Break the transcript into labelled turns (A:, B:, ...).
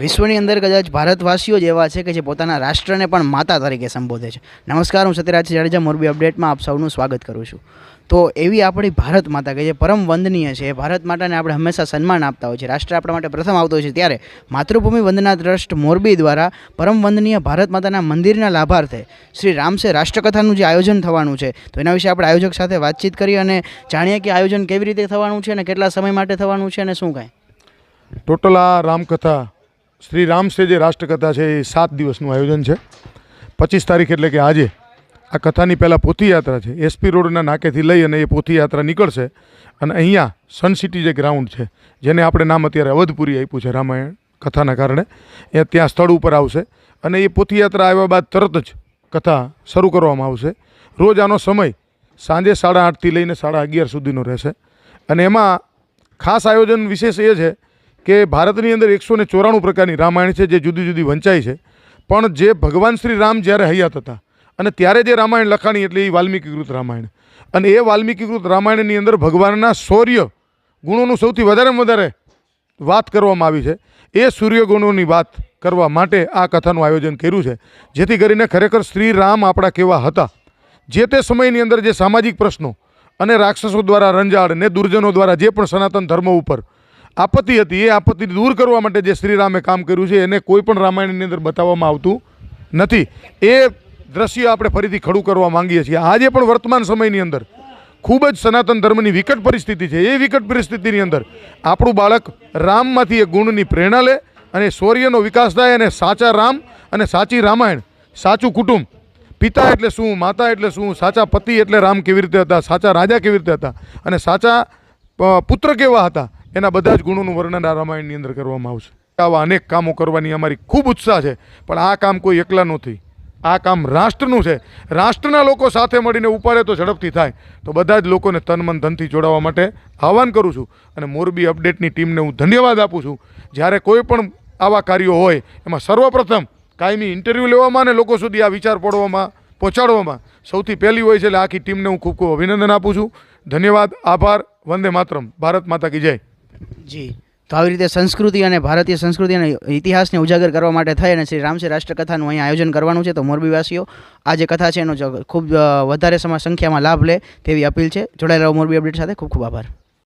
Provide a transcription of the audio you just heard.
A: વિશ્વની અંદર કદાચ ભારતવાસીઓ જ એવા છે કે જે પોતાના રાષ્ટ્રને પણ માતા તરીકે સંબોધે છે. નમસ્કાર, હું સત્યરાજ જાડેજા, મોરબી અપડેટમાં આપ સૌનું સ્વાગત કરું છું. તો એવી આપણી ભારત માતા કે જે પરમ વંદનીય છે, એ ભારત માતાને આપણે હંમેશા સન્માન આપતા હોય છે. રાષ્ટ્ર આપણા માટે પ્રથમ આવતો છે ત્યારે માતૃભૂમિ વંદના ટ્રસ્ટ મોરબી દ્વારા પરમ વંદનીય ભારત માતાના મંદિરના લાભાર્થે શ્રી રામસે રાષ્ટ્રકથાનું જે આયોજન થવાનું છે, તો એના વિશે આપણે આયોજક સાથે વાતચીત કરી અને જાણીએ કે આયોજન કેવી રીતે થવાનું છે અને કેટલા સમય માટે થવાનું છે અને શું કાંઈ.
B: ટોટલ આ રામકથા શ્રી રામશ્રી જે રાષ્ટ્રકથા છે એ સાત દિવસનું આયોજન છે. પચીસ તારીખ એટલે કે આજે આ કથાની પહેલાં પોથીયાત્રા છે. એસપી રોડના નાકેથી લઈ અને એ પોથીયાત્રા નીકળશે અને અહીંયા સન સિટી જે ગ્રાઉન્ડ છે, જેને આપણે નામ અત્યારે અવધપુરી આપ્યું છે રામાયણ કથાના કારણે, એ ત્યાં સ્થળ ઉપર આવશે અને એ પોથીયાત્રા આવ્યા બાદ તરત જ કથા શરૂ કરવામાં આવશે. રોજ આનો સમય સાંજે સાડા આઠથી લઈને સાડા અગિયાર સુધીનો રહેશે. અને એમાં ખાસ આયોજન વિશેષ એ છે કે ભારતની અંદર એકસો ને ચોરાણું પ્રકારની રામાયણ છે, જે જુદી જુદી વંચાય છે. પણ જે ભગવાન શ્રી રામ જ્યારે હયાત હતા અને ત્યારે જે રામાયણ લખાણી એટલે એ વાલ્મીકીકૃત રામાયણ. અને એ વાલ્મીકીકૃત રામાયણની અંદર ભગવાનના શૌર્ય ગુણોનું સૌથી વધારેમાં વધારે વાત કરવામાં આવી છે. એ સૂર્ય ગુણોની વાત કરવા માટે આ કથાનું આયોજન કર્યું છે. જેથી કરીને ખરેખર શ્રી રામ આપણા કેવા હતા. જે તે સમયની અંદર જે સામાજિક પ્રશ્નો અને રાક્ષસો દ્વારા રંજાડ ને દુર્જનો દ્વારા જે પણ સનાતન ધર્મ ઉપર આપત્તિ હતી, એ આપત્તિને દૂર કરવા માટે જે શ્રીરામે કામ કર્યું છે, એને કોઈ પણ રામાયણની અંદર બતાવવામાં આવતું નથી. એ દ્રશ્ય આપણે ફરીથી ખડું કરવા માંગીએ છીએ. આજે પણ વર્તમાન સમયની અંદર ખૂબ જ સનાતન ધર્મની વિકટ પરિસ્થિતિ છે. એ વિકટ પરિસ્થિતિની અંદર આપણું બાળક રામમાંથી એ ગુણની પ્રેરણા લે અને શૌર્યનો વિકાસ થાય અને સાચા રામ અને સાચી રામાયણ, સાચું કુટુંબ, પિતા એટલે શું, માતા એટલે શું, સાચા પતિ એટલે રામ કેવી રીતે હતા, સાચા રાજા કેવી રીતે હતા અને સાચા પુત્ર કેવા હતા એના બધા જ ગુણોનું વર્ણન આ રામાયણની અંદર કરવામાં આવશે. આવા અનેક કામો કરવાની અમારી ખૂબ ઉત્સાહ છે, પણ આ કામ કોઈ એકલા નથી. આ કામ રાષ્ટ્રનું છે. રાષ્ટ્રના લોકો સાથે મળીને ઉપાડે તો ઝડપથી થાય. તો બધા જ લોકોને તન મન ધનથી જોડાવા માટે આહવાન કરું છું અને મોરબી અપડેટની ટીમને હું ધન્યવાદ આપું છું. જ્યારે કોઈ પણ આવા કાર્યો હોય, એમાં સર્વપ્રથમ કાયમી ઇન્ટરવ્યૂ લેવામાં અને લોકો સુધી આ વિચાર પડવામાં, પહોંચાડવામાં સૌથી પહેલી હોય છે એટલે આખી ટીમને હું ખૂબ ખૂબ અભિનંદન આપું છું. ધન્યવાદ, આભાર, વંદે માતરમ. ભારત માતા કી જય.
A: જી. તો આવી રીતે સંસ્કૃતિ અને ભારતીય સંસ્કૃતિ અને ઇતિહાસને ઉજાગર કરવા માટે થઈ અને શ્રી રામસે રાષ્ટ્રકથાનું અહીં આયોજન કરવાનું છે, તો મોરબીવાસીઓ, આ જે કથા છે એનો ખૂબ વધારે સમા સંખ્યામાં લાભ લે તેવી અપીલ છે. જોડાયેલા મોરબી અપડેટ સાથે. ખૂબ ખૂબ આભાર.